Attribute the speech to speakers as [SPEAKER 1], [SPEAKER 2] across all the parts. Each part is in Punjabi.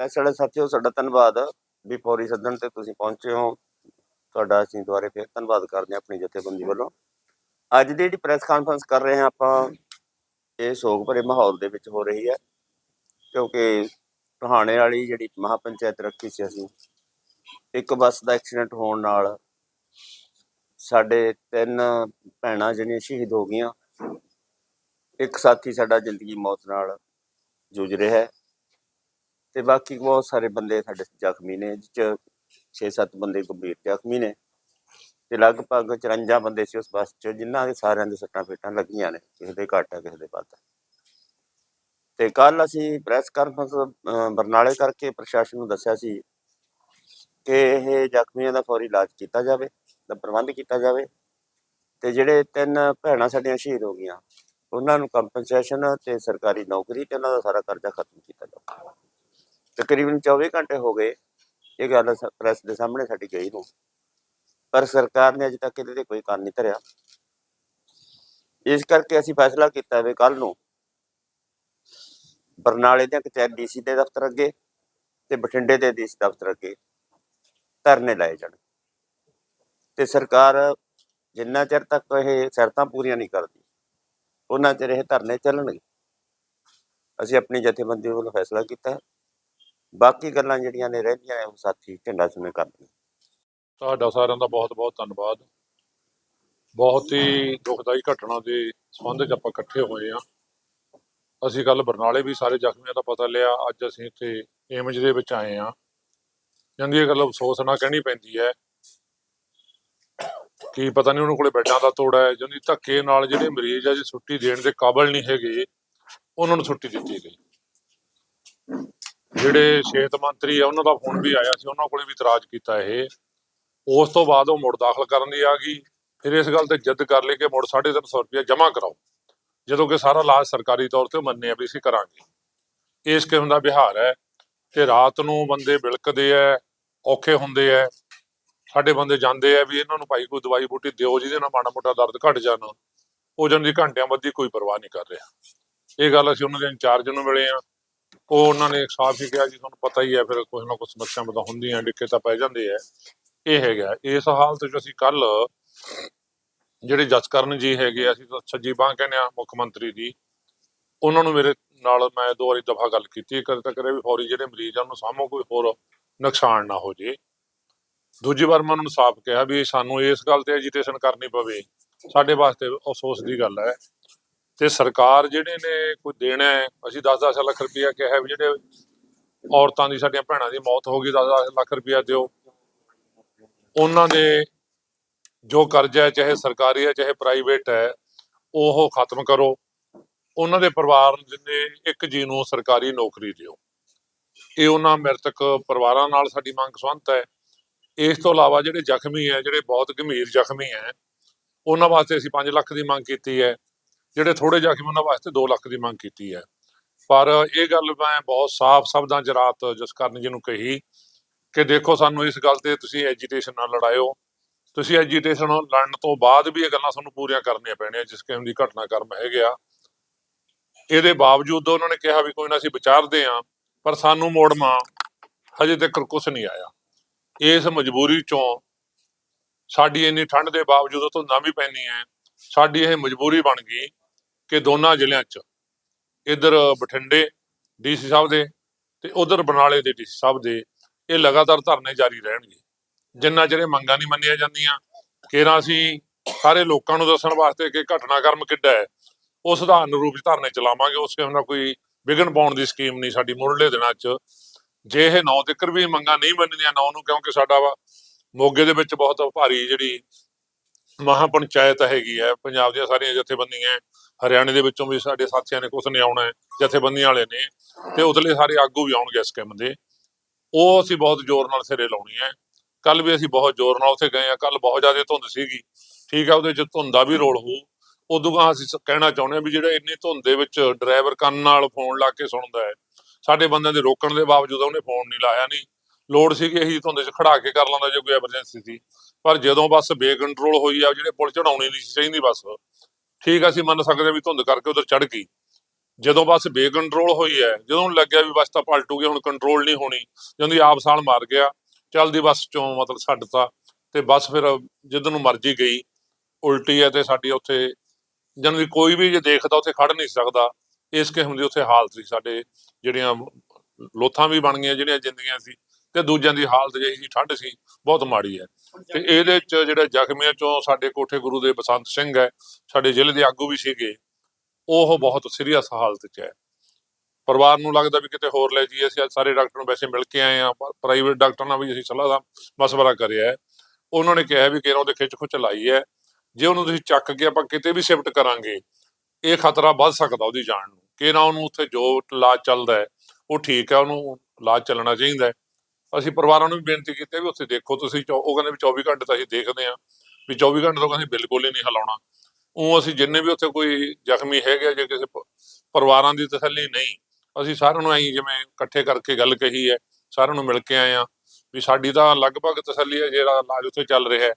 [SPEAKER 1] ਪ੍ਰੈਸ ਵਾਲੇ ਸਾਥੀਓ, ਸਾਡਾ ਧੰਨਵਾਦ ਵੀ ਫੌਰੀ ਸੱਦਣ ਤੇ ਤੁਸੀਂ ਪਹੁੰਚੇ ਹੋ। ਤੁਹਾਡਾ ਅਸੀਂ ਦੁਬਾਰੇ ਫਿਰ ਧੰਨਵਾਦ ਕਰਦੇ ਹਾਂ ਆਪਣੀ ਜਥੇਬੰਦੀ ਵੱਲੋਂ। ਅੱਜ ਦੀ ਜਿਹੜੀ ਪ੍ਰੈਸ ਕਾਨਫਰੰਸ ਕਰ ਰਹੇ ਹਾਂ ਆਪਾਂ, ਇਹ ਸੋਗ ਭਰੇ ਮਾਹੌਲ ਦੇ ਵਿੱਚ ਹੋ ਰਹੀ ਹੈ। ਕਿਉਂਕਿ ਟਹਾਣੇ ਵਾਲੀ ਜਿਹੜੀ ਮਹਾਪੰਚਾਇਤ ਰੱਖੀ ਸੀ ਅਸੀਂ, ਇੱਕ ਬੱਸ ਦਾ ਐਕਸੀਡੈਂਟ ਹੋਣ ਨਾਲ ਸਾਡੇ ਤਿੰਨ ਭੈਣਾਂ ਜਿਹੜੀਆਂ ਸ਼ਹੀਦ ਹੋ ਗਈਆਂ, ਇੱਕ ਸਾਥੀ ਸਾਡਾ ਜ਼ਿੰਦਗੀ ਮੌਤ ਨਾਲ ਜੂਝ ਰਿਹਾ ਹੈ। ਤੇ ਬਾਕੀ ਬਹੁਤ ਸਾਰੇ ਬੰਦੇ ਸਾਡੇ ਜ਼ਖਮੀ ਨੇ ਜਿਸ ਚ 6-7 ਬੰਦੇ ਗੰਭੀਰ ਜ਼ਖਮੀ ਨੇ ਤੇ ਲਗਭਗ 54 ਬੰਦੇ ਸੀ ਉਸ ਬੱਸ 'ਚ ਜਿਨ੍ਹਾਂ ਦੇ ਸਾਰਿਆਂ ਦੇ ਸੱਟਾਂ ਫੇਟਾਂ ਲੱਗੀਆਂ ਨੇ, ਕਿਸੇ ਦੇ ਘੱਟ ਹੈ ਕਿਸੇ ਦੇ ਵੱਧ ਤੇ ਕੱਲ ਅਸੀਂ ਪ੍ਰੈਸ ਕਾਨਫਰੰਸ ਬਰਨਾਲੇ ਕਰਕੇ ਪ੍ਰਸ਼ਾਸਨ ਨੂੰ ਦੱਸਿਆ ਸੀ ਕਿ ਇਹ ਜ਼ਖਮੀਆਂ ਦਾ ਫੌਰੀ ਇਲਾਜ ਕੀਤਾ ਜਾਵੇ, ਦਾ ਪ੍ਰਬੰਧ ਕੀਤਾ ਜਾਵੇ ਤੇ ਜਿਹੜੇ ਤਿੰਨ ਭੈਣਾਂ ਸਾਡੀਆਂ ਸ਼ਹੀਦ ਹੋ ਗਈਆਂ, ਉਹਨਾਂ ਨੂੰ ਕੰਪਨਸੇਸ਼ਨ ਤੇ ਸਰਕਾਰੀ ਨੌਕਰੀ ਤੇ ਉਹਨਾਂ ਦਾ ਸਾਰਾ ਕਰਜ਼ਾ ਖਤਮ ਕੀਤਾ ਜਾਵੇ। ਤਕਰੀਬਨ 24 ਘੰਟੇ ਹੋ ਗਏ, ਇਹ ਗੱਲ ਪ੍ਰੈਸ ਦੇ ਸਾਹਮਣੇ ਸਾਡੀ ਗਈ ਨੂੰ। ਪਰ ਸਰਕਾਰ ਨੇ ਅਜੇ ਤੱਕ ਇਹਦੇ ਤੇ ਕੋਈ ਕੰਨ ਨਹੀਂ ਧਰਿਆ। ਇਸ ਕਰਕੇ ਅਸੀਂ ਫੈਸਲਾ ਕੀਤਾ ਵੀ ਕੱਲ ਨੂੰ ਬਰਨਾਲੇ ਦੇ ਕਚਹਿਰੀ ਡੀਸੀ ਦੇ ਦਫ਼ਤਰ ਅੱਗੇ ਤੇ ਬਠਿੰਡੇ ਦੇ ਡੀਸੀ ਦਫ਼ਤਰ ਅੱਗੇ ਧਰਨੇ ਲਾਏ ਜਾਣ। ਤੇ ਸਰਕਾਰ ਜਿੰਨਾ ਚਿਰ ਤੱਕ ਇਹ ਸ਼ਰਤਾਂ ਪੂਰੀਆਂ ਨਹੀਂ ਕਰਦੀ, ਉਹਨਾਂ ਚਿਰ ਇਹ ਧਰਨੇ ਚੱਲਣਗੇ। ਅਸੀਂ ਆਪਣੀ ਜਥੇਬੰਦੀ ਵੱਲੋਂ ਫੈਸਲਾ ਕੀਤਾ। ਬਾਕੀ ਗੱਲਾਂ ਜਿਹੜੀਆਂ ਨੇ ਰਹਿੰਦੀਆਂ ਨੇ, ਉਹ ਸਾਥੀ ਝੰਡਾ ਸਮੇਂ ਕਰਦੇ
[SPEAKER 2] ਤੁਹਾਡਾ ਸਾਰਿਆਂ ਦਾ ਬਹੁਤ ਬਹੁਤ ਧੰਨਵਾਦ। ਬਹੁਤ ਹੀ ਦੁਖਦਾਈ ਘਟਨਾ ਦੇ ਸੰਬੰਧ 'ਚ ਆਪਾਂ ਇਕੱਠੇ ਹੋਏ ਆ ਅਸੀਂ ਕੱਲ ਬਰਨਾਲੇ ਵੀ ਸਾਰੇ ਜ਼ਖਮੀਆਂ ਦਾ ਪਤਾ ਲਿਆ। ਅੱਜ ਅਸੀਂ ਇੱਥੇ ਏਮਜ ਦੇ ਵਿੱਚ ਆਏ ਆ ਜਾਂਦੀ ਇਹ ਗੱਲ, ਅਫਸੋਸ ਨਾਲ ਕਹਿਣੀ ਪੈਂਦੀ ਹੈ। ਕਿ ਪਤਾ ਨਹੀਂ ਉਹਨਾਂ ਕੋਲੇ ਬੈੱਡਾਂ ਦਾ ਤੋੜਾ ਹੈ ਜਾਂਦੀ ਧੱਕੇ ਨਾਲ ਜਿਹੜੇ ਮਰੀਜ਼ ਆ, ਜੇ ਛੁੱਟੀ ਦੇਣ ਦੇ ਕਾਬਲ ਨਹੀਂ ਹੈਗੇ, ਉਹਨਾਂ ਨੂੰ ਛੁੱਟੀ ਦਿੱਤੀ ਗਈ। ਜਿਹੜੇ ਸਿਹਤ ਮੰਤਰੀ ਆ, ਉਹਨਾਂ ਦਾ ਫੋਨ ਵੀ ਆਇਆ ਸੀ, ਉਹਨਾਂ ਕੋਲੇ ਵੀ ਇਤਰਾਜ਼ ਕੀਤਾ ਇਹ। ਉਸ ਤੋਂ ਬਾਅਦ ਉਹ ਮੁੜ ਦਾਖਲ ਕਰਨ ਦੀ ਆ ਗਈ। ਫਿਰ ਇਸ ਗੱਲ ਤੇ ਜਿੱਦ ਕਰ ਲਈ ਕਿ ਮੁੜ 350 ਰੁਪਏ ਜਮ੍ਹਾਂ ਕਰਾਓ। ਜਦੋਂ ਕਿ ਸਾਰਾ ਇਲਾਜ ਸਰਕਾਰੀ ਤੌਰ ਤੇ ਮੰਨਿਆ ਵੀ ਅਸੀਂ ਕਰਾਂਗੇ। ਇਸ ਕਿਸਮ ਦਾ ਵਿਹਾਰ ਹੈ ਤੇ ਰਾਤ ਨੂੰ ਬੰਦੇ ਬਿਲਕਦੇ ਐ ਔਖੇ ਹੁੰਦੇ ਐ ਸਾਡੇ ਬੰਦੇ ਜਾਂਦੇ ਐ ਵੀ ਇਹਨਾਂ ਨੂੰ ਭਾਈ ਕੋਈ ਦਵਾਈ ਬੂਟੀ ਦਿਓ, ਜਿਹਦੇ ਨਾਲ ਮਾੜਾ ਮੋਟਾ ਦਰਦ ਘਟ ਜਾਣ। ਉਹ ਜਨ ਦੀ ਘੰਟਿਆਂ ਬੱਧੀ ਕੋਈ ਪਰਵਾਹ ਨਹੀਂ ਕਰ ਰਿਹਾ। ਇਹ ਗੱਲ ਅਸੀਂ ਉਹਨਾਂ ਦੇ ਇੰਚਾਰਜ ਨੂੰ ਮਿਲੇ ਆ। ਉਹ ਉਹਨਾਂ ਨੇ ਸਾਫ਼ ਹੀ ਕਿਹਾ ਜੀ ਤੁਹਾਨੂੰ ਪਤਾ ਹੀ ਹੈ ਫਿਰ ਕੁਝ ਨਾ ਕੁਝ ਸਮੱਸਿਆਵਾਂ ਤਾਂ ਹੁੰਦੀਆਂ ਡਿੱਕੇ ਤਾਂ ਪੈ ਜਾਂਦੇ ਐ ਇਹ ਹੈਗਾ। ਇਸ ਹਾਲਤ ਵਿੱਚ ਅਸੀਂ ਕੱਲ ਜਿਹੜੇ ਜਸਕਰਨ ਜੀ ਹੈਗੇ ਆ, ਅਸੀਂ ਤਾਂ ਸੱਜੀ ਬਾਂਹ ਕਹਿੰਦੇ ਆ ਮੁੱਖ ਮੰਤਰੀ ਦੀ ਉਹਨਾਂ ਨੂੰ ਮੇਰੇ ਨਾਲ ਮੈਂ ਦੋ ਵਾਰੀ ਦਫਾ ਗੱਲ ਕੀਤੀ ਕਦੇ ਤੱਕ ਵੀ ਫੌਰੀ ਜਿਹੜੇ ਮਰੀਜ਼ ਆ ਉਹਨੂੰ ਸਾਹਮਣੇ ਕੋਈ ਹੋਰ ਨੁਕਸਾਨ ਨਾ ਹੋ ਜੇ। ਦੂਜੀ ਵਾਰ ਮੈਂ ਉਹਨਾਂ ਨੂੰ ਸਾਫ਼ ਕਿਹਾ ਵੀ ਸਾਨੂੰ ਇਸ ਗੱਲ ਤੇ ਐਜੀਟੇਸ਼ਨ ਕਰਨੀ ਪਵੇ। ਸਾਡੇ ਵਾਸਤੇ ਅਫਸੋਸ ਦੀ ਗੱਲ ਹੈ। ਤੇ ਸਰਕਾਰ ਜਿਹੜੇ ਨੇ ਕੋਈ ਦੇਣਾ ਹੈ, ਅਸੀਂ 10-10 ਲੱਖ ਰੁਪਇਆ ਕਿਹਾ ਵੀ ਜਿਹੜੇ ਔਰਤਾਂ ਦੀ ਸਾਡੀਆਂ ਭੈਣਾਂ ਦੀ ਮੌਤ ਹੋ ਗਈ 10-10 ਲੱਖ ਰੁਪਇਆ ਦਿਓ। ਉਹਨਾਂ ਦੇ ਜੋ ਕਰਜ਼ਾ ਹੈ, ਚਾਹੇ ਸਰਕਾਰੀ ਹੈ, ਚਾਹੇ ਪ੍ਰਾਈਵੇਟ ਹੈ, ਉਹ ਖਤਮ ਕਰੋ। ਉਹਨਾਂ ਦੇ ਪਰਿਵਾਰ ਜਿੰਨੇ ਇੱਕ ਜੀ ਨੂੰ ਸਰਕਾਰੀ ਨੌਕਰੀ ਦਿਓ। ਇਹ ਉਹਨਾਂ ਮ੍ਰਿਤਕ ਪਰਿਵਾਰਾਂ ਨਾਲ ਸਾਡੀ ਮੰਗ ਸੰਬੰਧ ਹੈ। ਇਸ ਤੋਂ ਇਲਾਵਾ ਜਿਹੜੇ ਜ਼ਖਮੀ ਹੈ, ਜਿਹੜੇ ਬਹੁਤ ਗੰਭੀਰ ਜ਼ਖਮੀ ਹੈ, ਉਹਨਾਂ ਵਾਸਤੇ ਅਸੀਂ 5 ਲੱਖ ਦੀ ਮੰਗ ਕੀਤੀ ਹੈ। ਜਿਹੜੇ ਥੋੜੇ ਕੇ ਉਹਨਾਂ ਵਾਸਤੇ 2 ਲੱਖ ਦੀ ਮੰਗ ਕੀਤੀ ਹੈ। ਪਰ ਇਹ ਗੱਲ ਮੈਂ ਬਹੁਤ ਸਾਫ਼ ਸ਼ਬਦਾਂ 'ਚ ਰਾਤ ਜਸਕਰਨ ਜੀ ਨੂੰ ਕਹੀ ਕਿ ਦੇਖੋ ਸਾਨੂੰ ਇਸ ਗੱਲ ਤੇ ਤੁਸੀਂ ਐਜੀਟੇਸ਼ਨ ਨਾਲ ਲੜਾਇਓ। ਤੁਸੀਂ ਐਜੀਟੇਸ਼ਨ ਲੜਨ ਤੋਂ ਬਾਅਦ ਵੀ ਇਹ ਗੱਲਾਂ ਸਾਨੂੰ ਪੂਰੀਆਂ ਕਰਨੀਆਂ ਪੈਣੀਆਂ ਜਿਸ ਕਿਸਮ ਦੀ ਘਟਨਾਕ੍ਰਮ ਹੈਗਾ ਇਹਦੇ ਬਾਵਜੂਦ ਉਹਨਾਂ ਨੇ ਕਿਹਾ ਵੀ ਕੋਈ ਨਾ ਅਸੀਂ ਵਿਚਾਰਦੇ ਆਂ ਪਰ ਸਾਨੂੰ ਮੋੜਮਾ ਹਜੇ ਤੱਕ ਕੁਝ ਨਹੀਂ ਆਇਆ। ਇਸ ਮਜਬੂਰੀ ਚੋਂ ਸਾਡੀ ਇੰਨੀ ਠੰਡ ਦੇ ਬਾਵਜੂਦ ਧੁੰਦਾਂ ਵੀ ਪੈਂਦੀਆਂ ਹੈ ਸਾਡੀ ਇਹ ਮਜਬੂਰੀ ਬਣ ਗਈ ਕਿ ਦੋਨਾਂ ਜ਼ਿਲ੍ਹਿਆਂ 'ਚ, ਇੱਧਰ ਬਠਿੰਡੇ ਡੀਸੀ ਸਾਹਿਬ ਦੇ ਤੇ ਉਧਰ ਬਰਨਾਲੇ ਦੇ ਡੀਸੀ ਸਾਹਿਬ ਦੇ, ਇਹ ਲਗਾਤਾਰ ਧਰਨੇ ਜਾਰੀ ਰਹਿਣਗੇ। ਜਿੰਨਾ ਚਿਰ ਇਹ ਮੰਗਾਂ ਨਹੀਂ ਮੰਨੀਆਂ ਜਾਂਦੀਆਂ ਕੇਰਾਂ ਅਸੀਂ ਸਾਰੇ ਲੋਕਾਂ ਨੂੰ ਦੱਸਣ ਵਾਸਤੇ ਕਿ ਘਟਨਾਕ੍ਰਮ ਕਿੱਡਾ ਹੈ ਉਹ ਸਧਾਰਨ ਰੂਪ 'ਚ ਧਰਨੇ ਚਲਾਵਾਂਗੇ, ਉਸ ਕਿਸਮ ਦਾ ਕੋਈ ਵਿਘਨ ਪਾਉਣ ਦੀ ਸਕੀਮ ਨਹੀਂ ਸਾਡੀ ਮੁੱਢਲੇ ਦਿਨਾਂ 'ਚ। ਜੇ ਇਹ 9 ਤੱਕ ਵੀ ਮੰਗਾਂ ਨਹੀਂ ਮੰਨਦੀਆਂ ਨੌ ਨੂੰ, ਕਿਉਂਕਿ ਸਾਡਾ ਵਾ ਮੋਗੇ ਦੇ ਵਿੱਚ ਬਹੁਤ ਭਾਰੀ ਜਿਹੜੀ ਮਹਾ ਪੰਚਾਇਤ ਹੈਗੀ ਹੈ, ਪੰਜਾਬ ਦੀਆਂ ਸਾਰੀਆਂ ਜਥੇਬੰਦੀਆਂ ਹਰਿਆਣੇ ਦੇ ਵਿੱਚੋਂ ਵੀ ਸਾਡੇ ਸਾਥੀਆਂ ਨੇ ਕੁਛ ਨੇ ਆਉਣਾ ਹੈ, ਜਥੇਬੰਦੀਆਂ ਵਾਲੇ ਨੇ, ਤੇ ਉਤਲੇ ਸਾਰੇ ਆਗੂ ਵੀ ਆਉਣਗੇ ਇਸ ਕੰਮ ਦੇ। ਉਹ ਅਸੀਂ ਬਹੁਤ ਜ਼ੋਰ ਨਾਲ ਸਿਰੇ ਲਾਉਣੀ ਹੈ। ਕੱਲ ਵੀ ਅਸੀਂ ਬਹੁਤ ਜ਼ੋਰ ਨਾਲ ਉੱਥੇ ਗਏ ਆ ਕੱਲ ਬਹੁਤ ਜ਼ਿਆਦਾ ਧੁੰਦ ਸੀਗੀ। ਠੀਕ ਆ, ਉਹਦੇ ਚ ਧੁੰਦ ਦਾ ਵੀ ਰੋਲ ਹੋਊ। ਉਦੋਂ ਗਾਂ ਅਸੀਂ ਕਹਿਣਾ ਚਾਹੁੰਦੇ ਹਾਂ ਵੀ ਜਿਹੜਾ ਇੰਨੀ ਧੁੰਦ ਦੇ ਵਿੱਚ ਡਰਾਈਵਰ ਕੰਨ ਨਾਲ ਫੋਨ ਲਾ ਕੇ ਸੁਣਦਾ ਹੈ, ਸਾਡੇ ਬੰਦਿਆਂ ਦੇ ਰੋਕਣ ਦੇ ਬਾਵਜੂਦ ਉਹਨੇ ਫੋਨ ਨਹੀਂ ਲਾਇਆ ਨਹੀਂ ਲੋੜ ਸੀਗੀ ਕਿ ਇਹੀ ਧੁੰਦ 'ਚ ਖੜਾ ਕੇ ਕਰ ਲੈਂਦਾ ਜੇ ਕੋਈ ਐਮਰਜੈਂਸੀ ਸੀ। ਪਰ ਜਦੋਂ ਬੱਸ ਬੇਕੰਟਰੋਲ ਹੋਈ ਆ, ਜਿਹੜੇ ਪੁਲ ਚੜਾਉਣੀ ਨਹੀਂ ਸੀ ਚਾਹੀਦੀ ਬੱਸ। ਠੀਕ ਆ, ਅਸੀਂ ਮੰਨ ਸਕਦੇ ਹਾਂ ਵੀ ਧੁੰਦ ਕਰਕੇ ਉਧਰ ਚੜ ਗਈ। ਜਦੋਂ ਬਸ ਬੇਕੰਟਰੋਲ ਹੋਈ ਹੈ ਜਦੋਂ ਲੱਗਿਆ ਵੀ ਬਸ ਤਾਂ ਪਲਟੂਗੀ ਹੁਣ ਕੰਟਰੋਲ ਨਹੀਂ ਹੋਣੀ ਜਦੋਂ ਆਪ ਸਾਲ ਮਾਰ ਗਿਆ ਚੱਲਦੀ ਬੱਸ ਚੋਂ ਮਤਲਬ ਛੱਡਤਾ ਤੇ ਬੱਸ ਫਿਰ ਜਿੱਧਰ ਨੂੰ ਮਰਜ਼ੀ ਗਈ ਉਲਟੀ ਹੈ ਤੇ ਸਾਡੀ ਉੱਥੇ ਜਨ ਕੋਈ ਵੀ ਜੇ ਦੇਖਦਾ ਉੱਥੇ ਖੜ ਨਹੀਂ ਸਕਦਾ ਇਸ ਕਿਸਮ ਦੀ ਉੱਥੇ ਹਾਲਤ ਸੀ ਸਾਡੇ ਜਿਹੜੀਆਂ ਲੋਥਾਂ ਵੀ ਬਣ ਗਈਆਂ ਜਿਹੜੀਆਂ ਜ਼ਿੰਦਗੀਆਂ ਸੀ ਤੇ ਦੂਜਿਆਂ ਦੀ ਹਾਲਤ ਜਿਹੀ ਸੀ ਠੰਡ ਸੀ, ਬਹੁਤ ਮਾੜੀ ਹੈ। ਤੇ ਇਹਦੇ ਚ ਜਿਹੜੇ ਜ਼ਖਮੀਆਂ ਚੋਂ ਸਾਡੇ ਕੋਠੇ ਗੁਰੂ ਦੇ ਬਸੰਤ ਸਿੰਘ ਹੈ, ਸਾਡੇ ਜ਼ਿਲ੍ਹੇ ਦੇ ਆਗੂ ਵੀ ਸੀਗੇ, ਉਹ ਬਹੁਤ ਸੀਰੀਅਸ ਹਾਲਤ 'ਚ ਹੈ। ਪਰਿਵਾਰ ਨੂੰ ਲੱਗਦਾ ਵੀ ਕਿਤੇ ਹੋਰ ਲੈ ਜਾਈਏ, ਅਸੀਂ ਅੱਜ ਸਾਰੇ ਡਾਕਟਰ ਨੂੰ ਵੈਸੇ ਮਿਲ ਕੇ ਆਏ ਆ ਪ੍ਰਾਈਵੇਟ ਡਾਕਟਰ ਨਾਲ ਵੀ ਅਸੀਂ ਸਲਾਹ ਦਾ ਮਸ਼ਵਰਾ ਕਰਿਆ ਹੈ। ਉਹਨਾਂ ਨੇ ਕਿਹਾ ਵੀ ਕਿਹਨਾਂ ਉਹਦੇ ਖਿੱਚ ਖੁੱਚ ਲਾਈ ਹੈ। ਜੇ ਉਹਨੂੰ ਤੁਸੀਂ ਚੱਕ ਕੇ ਆਪਾਂ ਕਿਤੇ ਵੀ ਸ਼ਿਫਟ ਕਰਾਂਗੇ, ਇਹ ਖਤਰਾ ਵੱਧ ਸਕਦਾ ਉਹਦੀ ਜਾਨ ਨੂੰ। ਕਿ ਨਾ ਉਹਨੂੰ ਉੱਥੇ ਜੋ ਇਲਾਜ ਚੱਲਦਾ ਹੈ, ਉਹ ਠੀਕ ਹੈ, ਉਹਨੂੰ ਇਲਾਜ ਚੱਲਣਾ ਚਾਹੀਦਾ ਹੈ। ਅਸੀਂ ਪਰਿਵਾਰਾਂ ਨੂੰ ਵੀ ਬੇਨਤੀ ਕੀਤੀ ਵੀ ਉੱਥੇ ਦੇਖੋ ਤੁਸੀਂ ਉਹ ਕਹਿੰਦੇ ਵੀ 24 ਘੰਟੇ ਤਾਂ ਅਸੀਂ ਦੇਖਦੇ ਹਾਂ ਵੀ 24 ਘੰਟੇ ਤੋਂ ਕਹਿੰਦੇ ਬਿਲਕੁਲ ਹੀ ਨਹੀਂ ਹਲਾਉਣਾ। ਉਹ ਅਸੀਂ ਜਿੰਨੇ ਵੀ ਉੱਥੇ ਕੋਈ ਜ਼ਖਮੀ ਹੈਗੇ ਆ, ਜੇ ਕਿਸੇ ਪਰਿਵਾਰਾਂ ਦੀ ਤਸੱਲੀ ਨਹੀਂ ਅਸੀਂ ਸਾਰਿਆਂ ਨੂੰ ਐਂ ਜਿਵੇਂ ਇਕੱਠੇ ਕਰਕੇ ਗੱਲ ਕਹੀ ਹੈ ਸਾਰਿਆਂ ਨੂੰ ਮਿਲ ਕੇ ਆਏ ਆ ਵੀ ਸਾਡੀ ਤਾਂ ਲਗਭਗ ਤਸੱਲੀ ਹੈ ਜਿਹੜਾ ਇਲਾਜ ਉੱਥੇ ਚੱਲ ਰਿਹਾ ਹੈ।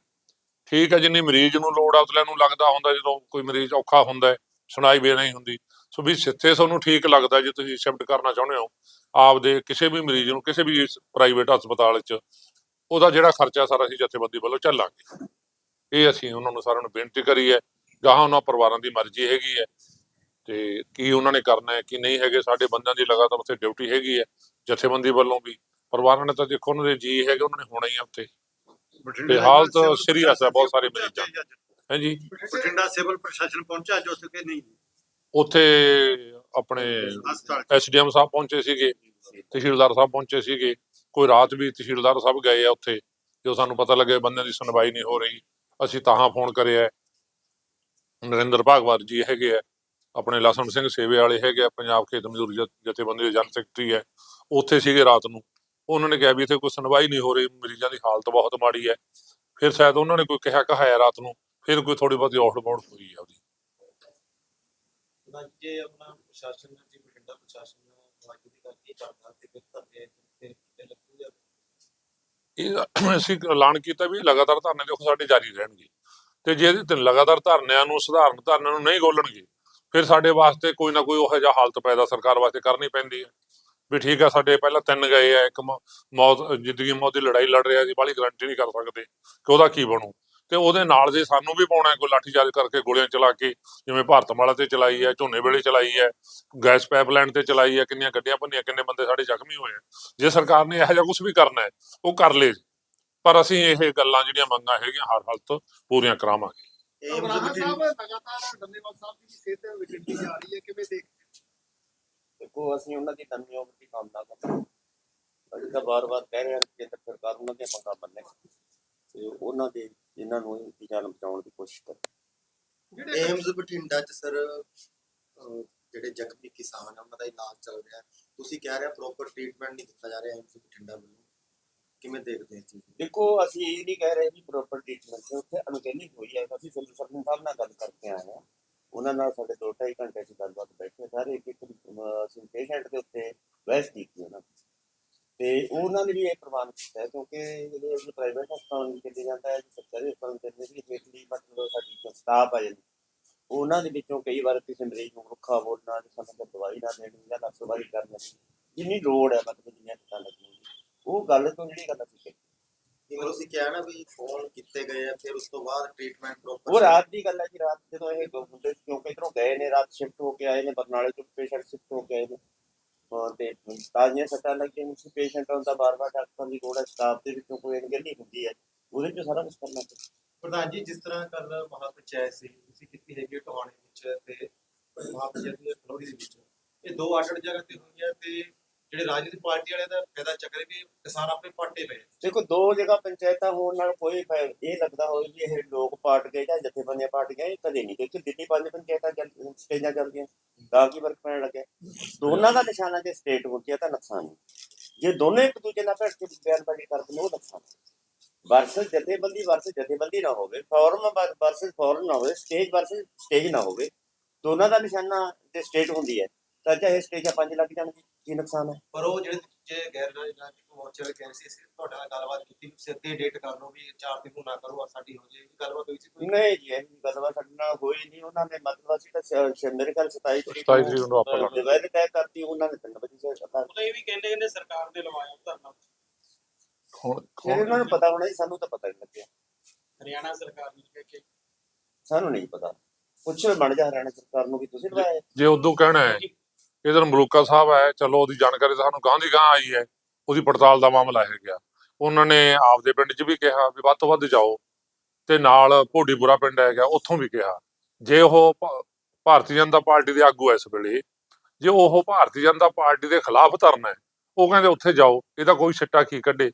[SPEAKER 2] ਠੀਕ ਹੈ ਜਿੰਨੀ ਮਰੀਜ਼ ਨੂੰ ਲੋੜ ਆ ਉਤਲੇ ਨੂੰ ਲੱਗਦਾ ਹੁੰਦਾ ਜਦੋਂ ਕੋਈ ਮਰੀਜ਼ ਔਖਾ ਹੁੰਦਾ ਹੈ ਸੁਣਾਈ ਵੀ ਨਹੀਂ ਹੁੰਦੀ। ਸੋ ਵੀ ਜਿੱਥੇ ਤੁਹਾਨੂੰ ਠੀਕ ਲੱਗਦਾ ਜੇ ਤੁਸੀਂ ਸ਼ਿਫਟ ਕਰਨਾ ਚਾਹੁੰਦੇ ਹੋ ਆਪਦੇ ਕਿਸੇ ਵੀ ਮਰੀਜ਼ ਨੂੰ ਕਿਸੇ ਵੀ ਪ੍ਰਾਈਵੇਟ ਹਸਪਤਾਲ 'ਚ ਉਹਦਾ ਜਿਹੜਾ ਖਰਚਾ ਸਾਰਾ ਅਸੀਂ ਜਥੇਬੰਦੀ ਵੱਲੋਂ ਚੱਲਾਂਗੇ ਇਹ ਅਸੀਂ ਉਹਨਾਂ ਨੂੰ ਸਾਰਿਆਂ ਨੂੰ ਬੇਨਤੀ ਕਰੀ ਹੈ ਗਾਹਾਂ ਉਹਨਾਂ ਪਰਿਵਾਰਾਂ ਦੀ ਮਰਜ਼ੀ ਹੈਗੀ ਹੈ ਤੇ ਕੀ ਉਹਨਾਂ ਨੇ ਕਰਨਾ ਹੈ ਕੀ ਨਹੀਂ ਹੈਗੇ ਸਾਡੇ ਬੰਦਿਆਂ ਦੀ ਲਗਾਤਾਰ ਉੱਥੇ ਡਿਊਟੀ ਹੈਗੀ ਹੈ ਜਥੇਬੰਦੀ ਵੱਲੋਂ ਵੀ। ਪਰਿਵਾਰਾਂ ਨੇ ਤਾਂ ਦੇਖੋ ਉਹਨਾਂ ਦੇ ਜੀ ਹੈਗੇ ਉਹਨਾਂ ਨੇ ਹੋਣਾ ਹੀ ਆ ਉੱਥੇ। ਤੇ ਹਾਲਤ serious ਹੈ ਬਹੁਤ ਸਾਰੇ ਮਰੀਜ਼ਾਂ। ਹਾਂਜੀ
[SPEAKER 3] ਬਠਿੰਡਾ ਸਿਵਲ ਪ੍ਰਸ਼ਾਸਨ ਪਹੁੰਚਾ ਜੋ ਕਿ ਨਹੀਂ?
[SPEAKER 2] ਉੱਥੇ ਆਪਣੇ ਐਸਡੀਐਮ ਸਾਹਿਬ ਪਹੁੰਚੇ ਸੀਗੇ ਤਹਿਸੀਲਦਾਰ ਸਾਹਿਬ ਪਹੁੰਚੇ ਸੀਗੇ। ਕੋਈ ਰਾਤ ਵੀ ਤਹਿਸੀਲਦਾਰ ਸਾਹਿਬ ਗਏ ਆ ਉੱਥੇ ਜਦੋਂ ਸਾਨੂੰ ਪਤਾ ਲੱਗਿਆ ਬੰਦਿਆਂ ਦੀ ਸੁਣਵਾਈ ਨਹੀਂ ਹੋ ਰਹੀ ਅਸੀਂ ਤਾਹਾਂ ਫੋਨ ਕਰਿਆ। ਨਰਿੰਦਰ ਭਾਗਵਤ ਜੀ ਹੈਗੇ ਆ ਆਪਣੇ ਲਸਣ ਸਿੰਘ ਸੇਵੇ ਵਾਲੇ ਹੈਗੇ ਆ ਪੰਜਾਬ ਖੇਤ ਮਜ਼ਦੂਰ ਜਥ- ਜਥੇਬੰਦੀ ਦੇ ਜਨ ਸੈਕਟਰੀ ਹੈ ਉੱਥੇ ਸੀਗੇ ਰਾਤ ਨੂੰ। ਉਹਨਾਂ ਨੇ ਕਿਹਾ ਵੀ ਇੱਥੇ ਕੋਈ ਸੁਣਵਾਈ ਨਹੀਂ ਹੋ ਰਹੀ ਮਰੀਜ਼ਾਂ ਦੀ ਹਾਲਤ ਬਹੁਤ ਮਾੜੀ ਹੈ ਫਿਰ ਸ਼ਾਇਦ ਉਹਨਾਂ ਨੇ ਕੋਈ ਕਿਹਾ ਕਹਾਇਆ ਰਾਤ ਨੂੰ ਫਿਰ ਕੋਈ ਥੋੜੀ ਬਹੁਤੀ ਔੜ ਬੌੜ ਹੋਈ ਹੈ ਉਹਦੀ।
[SPEAKER 4] ਜੇ ਆਪਣਾ ਪ੍ਰਸ਼ਾਸਨ ਜੀ, ਬਠਿੰਡਾ ਪ੍ਰਸ਼ਾਸਨ ਵਾਜੀ ਦੀ ਗੱਲ ਨਹੀਂ ਕਰਦਾ ਤੇ ਫਿਰ ਧਰਨੇ ਤੇ ਤੇ ਲੱਗੂਗਾ
[SPEAKER 2] ਇਹ ਅਸੀਂ ਐਲਾਨ ਕੀਤਾ ਵੀ ਲਗਾਤਾਰ ਧਰਨੇ ਦੇਖੋ ਸਾਡੇ ਜਾਰੀ ਰਹਿਣਗੇ। ਤੇ ਜੇ ਇਹਦੇ ਲਗਾਤਾਰ ਧਰਨਿਆਂ ਨੂੰ, ਸਧਾਰਨ ਧਰਨਿਆਂ ਨੂੰ ਨਹੀਂ ਗੋਲਣਗੇ, ਫਿਰ ਸਾਡੇ ਵਾਸਤੇ ਕੋਈ ਨਾ ਕੋਈ ਉਹੋ ਜਿਹਾ ਹਾਲਤ ਪੈਦਾ ਸਰਕਾਰ ਵਾਸਤੇ ਕਰਨੀ ਪੈਂਦੀ ਹੈ। ਵੀ ਠੀਕ ਆ ਸਾਡੇ ਪਹਿਲਾਂ ਤਿੰਨ ਗਏ ਆ ਇੱਕ ਮੌਤ, ਜ਼ਿੰਦਗੀ ਮੌਤ ਦੀ ਲੜਾਈ ਲੜ ਰਿਹਾ ਜੀ, ਬਾਹਲੀ ਗਰੰਟੀ ਨਹੀਂ ਕਰ ਸਕਦੇ। ਕਿ ਉਹਦਾ ਕੀ ਬਣੂ? ਤੇ ਉਹਦੇ ਨਾਲ ਜੇ ਸਾਨੂੰ ਵੀ ਪਾਉਣਾ ਕੋਈ ਲਾਠੀਚਾਰਜ ਕਰਕੇ ਗੋਲੀਆਂ ਚਲਾ ਕੇ ਜਿਵੇਂ ਭਾਰਤਮਾਲਾ ਤੇ ਚਲਾਈ ਹੈ ਝੋਨੇ ਵੇਲੇ ਚਲਾਈ ਹੈ ਗੈਸ ਪਾਈਪਲਾਈਨ ਤੇ ਚਲਾਈ ਹੈ ਕਿੰਨੀਆਂ ਗੱਡੀਆਂ ਭੰਨੀਆਂ ਕਿੰਨੇ ਬੰਦੇ ਸਾਡੇ ਜ਼ਖਮੀ ਹੋਏ ਜੇ ਸਰਕਾਰ ਨੇ ਇਹੋ ਜਿਹਾ ਕੁਝ ਵੀ ਕਰਨਾ ਹੈ ਉਹ ਕਰ ਲੇ ਪਰ ਅਸੀਂ ਇਹ ਗੱਲਾਂ ਜਿਹੜੀਆਂ ਮੰਗਾਂ ਹੈਗੀਆਂ ਹਰ ਹਾਲਤ ਪੂਰੀਆਂ ਕਰਾਵਾਂਗੇ।
[SPEAKER 3] ਏਮਜ਼
[SPEAKER 5] ਸਾਹਿਬ
[SPEAKER 3] ਬਠਿੰਡਾ
[SPEAKER 5] ਲਗਾਤਾਰ ਡੰਨੇਵਾਲ ਸਾਹਿਬ ਦੀ ਸਿਹਤ ਵਿਗੜਦੀ ਜਾ ਰਹੀ ਹੈ ਕਿਵੇਂ ਦੇਖ
[SPEAKER 1] ਦੇਖੋ ਅਸੀਂ ਉਹਨਾਂ ਦੀ ਤੰਦਰੁਸਤੀ ਦੀ ਕਾਮਨਾ ਕਰਦੇ ਹਾਂ। ਅਸੀਂ ਤਾਂ ਵਾਰ-ਵਾਰ ਕਹਿ ਰਹੇ ਹਾਂ ਕਿ ਕੇਂਦਰ ਸਰਕਾਰ ਉਹਨਾਂ ਦੀਆਂ ਮੰਗਾਂ ਮੰਨੇ ਤੇ ਉਹਨਾਂ ਦੇ ਇਹਨਾਂ ਨੂੰ ਦੀ ਜਾਨ ਬਚਾਉਣ ਦੀ ਕੋਸ਼ਿਸ਼ ਕਰੇ
[SPEAKER 6] ਏਮਜ਼ ਬਠਿੰਡਾ ਚ ਸਰ ਜਿਹੜੇ ਜ਼ਖਮੀ ਕਿਸਾਨ ਆ ਉਹਨਾਂ ਦਾ ਇਲਾਜ ਚੱਲ ਰਿਹਾ ਹੈ। ਤੁਸੀਂ ਕਹਿ ਰਹੇ ਪ੍ਰੋਪਰ ਟ੍ਰੀਟਮੈਂਟ ਨਹੀਂ ਦਿੱਤਾ ਜਾ ਰਿਹਾ ਏਮਜ਼ ਬਠਿੰਡਾ ਵੱਲੋਂ ਕਿਵੇਂ ਦੇਖਦੇ ਹੋ?
[SPEAKER 1] ਦੇਖੋ ਅਸੀਂ ਇਹ ਨਹੀਂ ਕਹਿ ਰਹੇ ਵੀ ਪ੍ਰੋਪਰ ਟ੍ਰੀਟਮੈਂਟ ਉੱਥੇ ਅਣਗਹਿਲੀ ਹੋਈ ਹੈ ਅਸੀਂ ਸਿਵਲ ਸਰਜਨ ਸਾਹਿਬ ਨਾਲ ਗੱਲ ਕਰਕੇ ਆਏ ਹਾਂ ਉਹਨਾਂ ਨਾਲ ਸਾਡੇ ਦੋ ਢਾਈ ਘੰਟੇ ਦੀ ਗੱਲਬਾਤ ਬੈਠੇ ਸਾਰੇ ਇੱਕ ਇੱਕ ਅਸੀਂ ਪੇਸ਼ੈਂਟ ਦੇ ਉੱਤੇ ਬਹਿਸ ਕੀਤੀ ਉਹਨਾਂ। ਤੇ ਉਹਨਾਂ ਨੇ ਵੀ ਇਹ ਪ੍ਰਮਾਣ ਕੀਤਾ ਹੈ ਕਿਉਂਕਿ ਜਿਹੜੇ ਅਸੀਂ ਪ੍ਰਾਈਵੇਟ ਹਸਪਤਾਲ ਵਿੱਚ ਕਿਤੇ ਜਾਂਦਾ ਹੈ ਸਰਕਾਰੀ ਹਸਪਤਾਲ ਦੇ ਵਿੱਚ ਇਮੀਡੀਏਟਲੀ ਮਤਲਬ ਸਾਡੀ ਜੋ ਸਟਾਫ ਆ ਜਾਂਦੀ ਉਹਨਾਂ ਦੇ ਵਿੱਚੋਂ ਕਈ ਵਾਰ ਕਿਸੇ ਮਰੀਜ਼ ਨੂੰ ਰੁੱਖਾ ਬੋਲਣਾ ਜਾਂ ਸਮੇਂ ਤੇ ਦਵਾਈ ਨਾ ਦੇਣੀ ਜਾਂ ਲਾਪਰਵਾਹੀ ਕਰਨਾ ਜਿੰਨੀ ਲੋੜ ਹੈ ਮਤਲਬ ਜਿੰਨੀਆਂ ਕਿਤਾਂ ਲੱਗੀਆਂ ਉਹ ਗੱਲ ਤੋਂ ਜਿਹੜੀ ਗੱਲ ਅਸੀਂ
[SPEAKER 6] ਜਿਵੇਂ ਤੁਸੀਂ ਕਿਹਾ ਨਾ ਵੀ ਫੋਨ ਕੀਤੇ ਗਏ ਆ ਫਿਰ ਉਸ ਤੋਂ ਬਾਅਦ ਟ੍ਰੀਟਮੈਂਟ ਪ੍ਰੋਪਰ
[SPEAKER 1] ਉਹ ਰਾਤ ਦੀ ਗੱਲ ਹੈ ਜੀ ਰਾਤ ਜਦੋਂ ਇਹ ਮੁੰਡੇ ਕਿਉਂਕਿ ਇਧਰੋਂ ਗਏ ਨੇ ਰਾਤ ਸ਼ਿਫਟ ਹੋ ਕੇ ਆਏ ਨੇ ਬਰਨਾਲੇ ਤੋਂ ਪੇਸ਼ੈਂਟ ਸ਼ਿਫਟ ਹੋ ਕੇ ਆਏ ਨੇ ਹਾਂ ਤੇ ਤਾਜ਼ੀਆਂ ਸੱਟਾਂ ਲੱਗੀਆਂ ਨੇ ਪੇਸ਼ੈਂਟ ਦਾ ਬਾਰ-ਬਾਰ ਡਾਕਟਰ ਦੀ ਲੋੜ ਹੈ ਸਟਾਫ ਦੇ ਵਿੱਚੋਂ ਕੋਈ ਅਣਗਹਿਲੀ ਹੁੰਦੀ ਹੈ, ਉਹਦੇ ਚ ਸਾਰਾ ਕੁਝ ਕਰਨਾ ਪੈਂਦਾ
[SPEAKER 4] ਪ੍ਰਧਾਨ ਜੀ, ਜਿਸ ਤਰ੍ਹਾਂ ਕੱਲ ਮਹਾਪੰਚਾਇਤ ਸੀ, ਤੁਸੀਂ ਕੀਤੀ ਹੈਗੀ ਟੋਹਾਣੇ ਵਿੱਚ ਤੇ ਮਹਾਪੰਚਾਇਤ ਦੀ ਫਲੋਰੀ ਦੇ ਵਿੱਚ। ਇਹ ਦੋ ਅੱਡ ਅੱਡ ਜਗ੍ਹਾ ਤੇ ਹੋਈਆਂ ਤੇ ਜਿਹੜੇ ਰਾਜਨੀਤਿਕ ਪਾਰਟੀ ਵਾਲੇ ਦਾ ਫਾਇਦਾ ਚੱਕ ਰਹੇ ਵੀ ਕਿਸਾਨ ਆਪਣੇ ਪਾਟੇ ਪਏ
[SPEAKER 1] ਦੇਖੋ, ਦੋ ਜਗ੍ਹਾ ਪੰਚਾਇਤਾਂ ਹੋਣ ਨਾਲ ਕੋਈ ਇਹ ਲੱਗਦਾ ਹੋਵੇ ਵੀ ਇਹ ਲੋਕ ਪਾਟ ਗਏ ਜਾਂ ਜਥੇਬੰਦੀਆਂ ਪਾਟ ਗਏ ਕਦੇ ਨਹੀਂ ਦੇਖੀ ਦਿੱਲੀ ਪੰਜ ਪੰਚਾਇਤਾਂ ਸਟੇਜਾਂ ਚੱਲਦੀਆਂ ਤਾਂ ਕੀ ਫ਼ਰਕ ਪੈਣ ਲੱਗਿਆ? ਦੋਨਾਂ ਦਾ ਨਿਸ਼ਾਨਾ ਜੇ ਸਟੇਟ ਹੁੰਦੀ ਤਾਂ ਨੁਕਸਾਨ ਜੇ ਦੋਨੇ ਇੱਕ ਦੂਜੇ ਨਾਲ ਭਿੜ ਕੇ ਬਿਆਨਬਾਜ਼ੀ ਕਰਦੇ ਨੇ ਉਹ ਨੁਕਸਾਨ ਵਰਸਸ ਜਥੇਬੰਦੀ ਵਰਸਸ ਜਥੇਬੰਦੀ ਨਾ ਹੋਵੇ ਫੋਰਮ ਵਰਸਸ ਫੋਰਮ ਨਾ ਹੋਵੇ ਸਟੇਜ ਵਰਸਸ ਸਟੇਜ ਨਾ ਹੋਵੇ, ਦੋਨਾਂ ਦਾ ਨਿਸ਼ਾਨਾ ਜੇ ਸਟੇਟ ਹੁੰਦੀ ਹੈ। ਚਾਚਾ ਇਹ ਸਟੇਜਾਂ ਪੰਜ ਲੱਗ ਜਾਣਗੇ ਕੀ ਨੁਕਸਾਨ ਹੈ
[SPEAKER 4] ਪਰ ਉਹ ਜਿਹੜੇ ਜੇ ਗੈਰ ਰਾਜਨੀਤਿਕ ਮੋਰਚੇ ਵਾਲੇ ਕਹਿੰਦੇ ਸੀ ਅਸੀਂ ਤੁਹਾਡੇ ਨਾਲ ਗੱਲਬਾਤ ਕੀਤੀ ਸਿੱਧੇ ਡੇਟ ਕਰ ਲਓ ਵੀ ਚਾਰ ਦਿਨ ਨੂੰ ਨਾ ਕਰੋ ਆ ਸਾਡੀ ਹੋ ਜੇ ਗੱਲਬਾਤ ਹੋਈ ਸੀ ਕੋਈ?
[SPEAKER 1] ਨਹੀਂ ਜੀ ਇਹ ਗੱਲਬਾਤ ਸਾਡੇ ਨਾਲ ਹੋਈ ਨਹੀਂ ਉਹਨਾਂ ਨੇ ਮਤਲਬ ਅਸੀਂ ਤਾਂ ਮੇਰੇ ਖਿਆਲ 27 ਤਰੀਕ
[SPEAKER 2] 27 ਤਰੀਕ ਨੂੰ ਆਪਾਂ ਲੜਨਾ।
[SPEAKER 1] ਦੁਪਹਿਰ ਤੈਅ ਕਰਤੀ ਉਹਨਾਂ ਨੇ 3 ਵਜੇ ਸੇ ਕਰਤਾ
[SPEAKER 7] ਉਹ ਤਾਂ ਇਹ ਵੀ ਕਹਿੰਦੇ ਕਹਿੰਦੇ ਸਰਕਾਰ ਦੇ ਲਵਾਇਆ ਧਰਨਾ।
[SPEAKER 2] ਹੁਣ
[SPEAKER 1] ਇਹਨਾਂ ਨੂੰ ਪਤਾ ਹੋਣਾ ਜੀ ਸਾਨੂੰ ਤਾਂ ਪਤਾ ਨਹੀਂ ਲੱਗਿਆ।
[SPEAKER 7] ਹਰਿਆਣਾ ਸਰਕਾਰ ਨੂੰ ਕਹਿ ਕੇ।
[SPEAKER 1] ਸਾਨੂੰ ਨਹੀਂ ਪਤਾ। ਪੁੱਛੋ ਬਣ ਜਾ ਹਰਿਆਣਾ ਸਰਕਾਰ ਨੂੰ ਵੀ ਤੁਸੀਂ ਲਵਾਇਆ।
[SPEAKER 2] ਜੇ ਉਦੋਂ ਕਹਿਣਾ ਹੈ। ਇਧਰ ਮਲੂਕਾ ਸਾਹਿਬ ਹੈ ਚਲੋ ਉਹਦੀ ਜਾਣਕਾਰੀ ਸਾਨੂੰ ਗਾਂ ਦੀ ਗਾਂ ਆਈ ਹੈ ਉਹਦੀ ਪੜਤਾਲ ਦਾ ਮਾਮਲਾ ਹੈ ਗਿਆ ਉਹਨਾਂ ਨੇ ਆਪਦੇ ਪਿੰਡ 'ਚ ਵੀ ਕਿਹਾ ਵੀ ਵੱਧ ਤੋਂ ਵੱਧ ਜਾਓ ਤੇ ਨਾਲ ਭੋਡੀਪੁਰਾ ਪਿੰਡ ਹੈਗਾ ਉੱਥੋਂ ਵੀ ਕਿਹਾ। ਜੇ ਉਹ ਭਾਰਤੀ ਜਨਤਾ ਪਾਰਟੀ ਦੇ ਆਗੂ ਇਸ ਵੇਲੇ ਜੇ ਉਹ ਭਾਰਤੀ ਜਨਤਾ ਪਾਰਟੀ ਦੇ ਖਿਲਾਫ ਧਰਨਾ ਹੈ ਉਹ ਕਹਿੰਦੇ ਉੱਥੇ ਜਾਓ ਇਹਦਾ ਕੋਈ ਛਿੱਟਾ ਕੀ ਕੱਢੇ?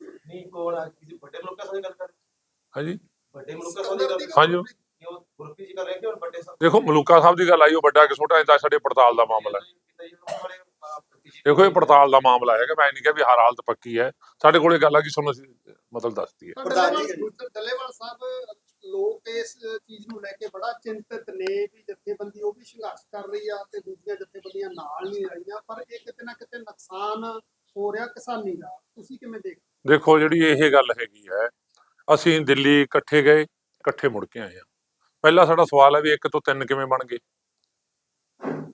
[SPEAKER 4] ਨਹੀਂ ਕੋਲ ਕਿਸੇ ਵੱਡੇ ਮੁਲਕਾਂ ਸਾਥ ਗੱਲ ਕਰ
[SPEAKER 2] ਹਾਂਜੀ।
[SPEAKER 4] ਵੱਡੇ ਮੁਲਕਾਂ ਸਾਥ ਗੱਲ
[SPEAKER 2] ਹਾਂਜੀ।
[SPEAKER 4] ਗੁਰਪ੍ਰੀਤ ਜੀ ਰਹੇ ਵੱਡੇ
[SPEAKER 2] ਦੇਖੋ ਮਲੂਕਾ ਸਾਹਿਬ ਦੀ ਗੱਲ ਆਈ ਉਹ ਵੱਡਾ ਕਿ ਛੋਟਾ ਇਹਦਾ ਸਾਡੇ ਪੜਤਾਲ ਦਾ ਮਾਮਲਾ ਹੈ। ਦੇਖੋ ਇਹ ਪੜਤਾਲ ਦਾ ਮਾਮਲਾ ਹੈਗਾ ਮੈਂ ਨਹੀਂ ਕਿਹਾ ਵੀ ਹਰ ਹਾਲਤ ਪੱਕੀ ਹੈ। ਸਾਡੇ ਕੋਲੇ ਗੱਲ ਆ ਕਿ ਤੁਹਾਨੂੰ ਅਸੀਂ ਮਤਲਬ ਦੱਸਦੀ ਹੈ
[SPEAKER 6] ਪ੍ਰਧਾਨ ਜੀ,
[SPEAKER 5] ਡੱਲੇਵਾਲ ਡੱਲੇਵਾਲ ਸਾਹਿਬ ਲੋਕ ਇਸ ਚੀਜ਼ ਨੂੰ ਲੈ ਕੇ ਬੜਾ ਚਿੰਤਤ ਨੇ ਵੀ ਜਥੇਬੰਦੀ ਉਹ ਵੀ ਸੰਘਰਸ਼ ਕਰ ਰਹੀ ਆ ਤੇ ਦੂਜੀਆਂ ਜਥੇਬੰਦੀਆਂ ਨਾਲ ਨਹੀਂ ਰਹੀਆਂ ਪਰ ਇਹ ਕਿਤੇ ਨਾ ਕਿਤੇ ਨੁਕਸਾਨ ਹੋ ਰਿਹਾ ਕਿਸਾਨੀ ਦਾ। ਤੁਸੀਂ ਕਿਵੇਂ ਦੇਖ
[SPEAKER 2] ਦੇਖੋ ਜਿਹੜੀ ਇਹ ਗੱਲ ਹੈਗੀ ਹੈ ਅਸੀਂ ਦਿੱਲੀ ਇਕੱਠੇ ਗਏ ਇਕੱਠੇ ਮੁੜ ਕੇ ਆਏ ਆ ਪਹਿਲਾ ਸਾਡਾ ਸਵਾਲ ਹੈ ਵੀ ਇੱਕ ਤੋਂ ਤਿੰਨ ਕਿਵੇਂ ਬਣ ਗਏ?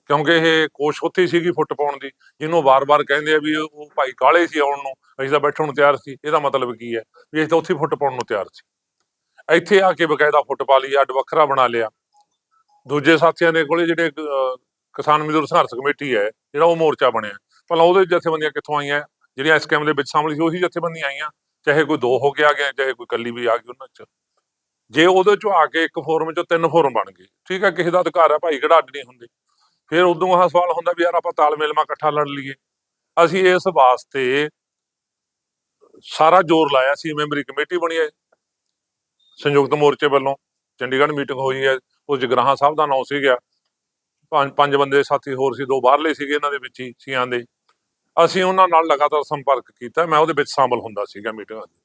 [SPEAKER 2] ਕਿਉਂਕਿ ਇਹ ਕੋਸ਼ ਉੱਥੇ ਸੀਗੀ ਫੁੱਟ ਪਾਉਣ ਦੀ, ਜਿਹਨੂੰ ਵਾਰ-ਵਾਰ ਕਹਿੰਦੇ ਆ ਵੀ ਉਹ ਭਾਈ ਕਾਲੇ ਸੀ ਆਉਣ ਨੂੰ, ਅਸੀਂ ਤਾਂ ਬੈਠਣ ਨੂੰ ਤਿਆਰ ਸੀ, ਇਹਦਾ ਮਤਲਬ ਕੀ ਹੈ? ਵੀ ਅਸੀਂ ਤਾਂ ਉੱਥੇ ਫੁੱਟ ਪਾਉਣ ਨੂੰ ਤਿਆਰ ਸੀ। ਇੱਥੇ ਆ ਕੇ ਬਕਾਇਦਾ ਫੁੱਟ ਪਾ ਲਈ, ਅੱਡ ਵੱਖਰਾ ਬਣਾ ਲਿਆ। ਦੂਜੇ ਸਾਥੀਆਂ ਦੇ ਕੋਲੇ ਜਿਹੜੇ ਕਿਸਾਨ ਮਜ਼ਦੂਰ ਸੰਘਰਸ਼ ਕਮੇਟੀ ਹੈ, ਜਿਹੜਾ ਉਹ ਮੋਰਚਾ ਬਣਿਆ। ਪਹਿਲਾਂ ਉਹਦੇ ਜਥੇਬੰਦੀਆਂ ਕਿੱਥੋਂ ਆਈਆਂ? ਜਿਹੜੀਆਂ ਇਸ ਕੈਮ ਦੇ ਵਿੱਚ ਸ਼ਾਮਲ ਸੀ, ਉਹੀ ਜਥੇਬੰਦੀਆਂ ਆਈਆਂ। ਚਾਹੇ ਕੋਈ ਦੋ ਹੋ ਕੇ ਆ ਗਿਆ ਚਾਹੇ ਕੋਈ ਕੱਲੀ ਵੀ ਆ ਗਈ ਉਹਨਾਂ ਚ। ਜੇ ਉਹਦੇ ਚੋਂ ਆ ਕੇ ਇੱਕ ਫੋਰਮ ਚੋਂ ਤਿੰਨ ਫੋਰਮ ਬਣ ਗਏ, ਠੀਕ ਹੈ, ਕਿਸੇ ਦਾ ਅਧਿਕਾਰ ਹੈ ਭਾਈ ਕਿਹੜਾ ਅੱਡ ਨਹੀਂ ਹੁੰਦੇ। ਫਿਰ ਉਦੋਂ ਆਹ ਸਵਾਲ ਹੁੰਦਾ ਵੀ ਯਾਰ ਆਪਾਂ ਤਾਲਮੇਲ ਮਾ ਇਕੱਠਾ ਲੜ ਲਈਏ। ਅਸੀਂ ਇਸ ਵਾਸਤੇ ਸਾਰਾ ਜ਼ੋਰ ਲਾਇਆ ਸੀ ਮੈਂਬਰੀ ਕਮੇਟੀ ਬਣੀ ਹੈ। ਸੰਯੁਕਤ ਮੋਰਚੇ ਵੱਲੋਂ ਚੰਡੀਗੜ੍ਹ ਮੀਟਿੰਗ ਹੋਈ ਹੈ, ਉਹ ਜਗਰਾਹਾਂ ਸਾਹਿਬ ਦਾ ਨਾਮ ਸੀਗਾ। ਪੰਜ ਪੰਜ ਬੰਦੇ ਸਾਥੀ ਹੋਰ ਸੀ, ਦੋ ਬਾਹਰਲੇ ਸੀਗੇ ਇਹਨਾਂ ਦੇ ਵਿੱਚ ਹੀ, ਸੀਆਂ ਦੇ। ਅਸੀਂ ਉਹਨਾਂ ਨਾਲ ਲਗਾਤਾਰ ਸੰਪਰਕ ਕੀਤਾ, ਮੈਂ ਉਹਦੇ ਵਿੱਚ ਸ਼ਾਮਲ ਹੁੰਦਾ ਸੀਗਾ ਮੀਟਿੰਗਾਂ ਦੇ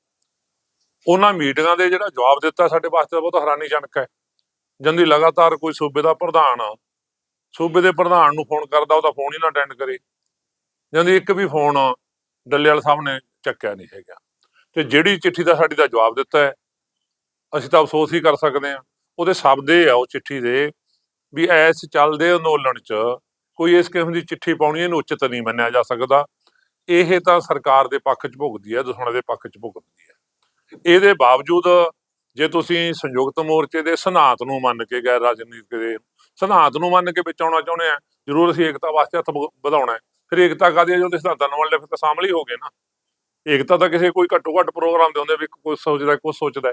[SPEAKER 2] ਉਹਨਾਂ ਮੀਟਿੰਗਾਂ ਦੇ ਜਿਹੜਾ ਜਵਾਬ ਦਿੱਤਾ ਸਾਡੇ ਵਾਸਤੇ ਤਾਂ ਬਹੁਤ ਹੈਰਾਨੀਜਨਕ ਹੈ। ਜੰਦੀ ਲਗਾਤਾਰ ਕੋਈ ਸੂਬੇ ਦਾ ਪ੍ਰਧਾਨ ਸੂਬੇ ਦੇ ਪ੍ਰਧਾਨ ਨੂੰ ਫੋਨ ਕਰਦਾ, ਉਹਦਾ ਫੋਨ ਹੀ ਨਾ ਅਟੈਂਡ ਕਰੇ। ਜੰਦੀ ਇੱਕ ਵੀ ਫੋਨ ਡੱਲੇਵਾਲ ਸਾਹਿਬ ਨੇ ਚੱਕਿਆ ਨਹੀਂ ਹੈਗਾ। ਤੇ ਜਿਹੜੀ ਚਿੱਠੀ ਦਾ ਸਾਡੀ ਦਾ ਜਵਾਬ ਦਿੱਤਾ ਹੈ, ਅਸੀਂ ਤਾਂ ਅਫਸੋਸ ਹੀ ਕਰ ਸਕਦੇ ਹਾਂ। ਉਹਦੇ ਸ਼ਬਦ ਇਹ ਆ, ਉਹ ਚਿੱਠੀ ਦੇ ਵੀ ਐਸ ਚੱਲਦੇ ਅੰਦੋਲਨ 'ਚ ਕੋਈ ਇਸ ਕਿਸਮ ਦੀ ਚਿੱਠੀ ਪਾਉਣੀ ਇਹਨੂੰ ਉਚਿਤ ਨਹੀਂ ਮੰਨਿਆ ਜਾ ਸਕਦਾ। ਇਹ ਤਾਂ ਸਰਕਾਰ ਦੇ ਪੱਖ 'ਚ ਭੁਗਦੀ ਹੈ, ਦੁਸ਼ਮਣ ਦੇ ਪੱਖ 'ਚ ਭੁਗਦੀ ਹੈ। ਇਹਦੇ ਬਾਵਜੂਦ ਜੇ ਤੁਸੀਂ ਸੰਯੁਕਤ ਮੋਰਚੇ ਦੇ ਸਿਧਾਂਤ ਨੂੰ ਮੰਨ ਕੇ ਗੈਰ ਰਾਜਨੀਤਿਕ ਦੇ ਸਿਧਾਂਤ ਨੂੰ ਮੰਨ ਕੇ ਵਿੱਚ ਆਉਣਾ ਚਾਹੁੰਦੇ ਆ, ਜ਼ਰੂਰ ਅਸੀਂ ਏਕਤਾ ਵਾਸਤੇ ਹੱਥ ਵਧਾਉਣਾ ਹੈ। ਫਿਰ ਏਕਤਾ ਕਾਦੀ ਜੋ ਸਿਧਾਂਤਾਂ ਨੂੰ ਮੰਨ ਲਿਆ, ਫਿਰ ਤਾਂ ਸ਼ਾਮਲ ਹੀ ਹੋ ਗਏ ਨਾ। ਏਕਤਾ ਤਾਂ ਕਿਸੇ ਕੋਈ ਘੱਟੋ ਘੱਟ ਪ੍ਰੋਗਰਾਮ ਦੇ ਹੁੰਦੇ ਵੀ ਕੋਈ ਸੋਚਦਾ ਕੋਈ ਸੋਚਦਾ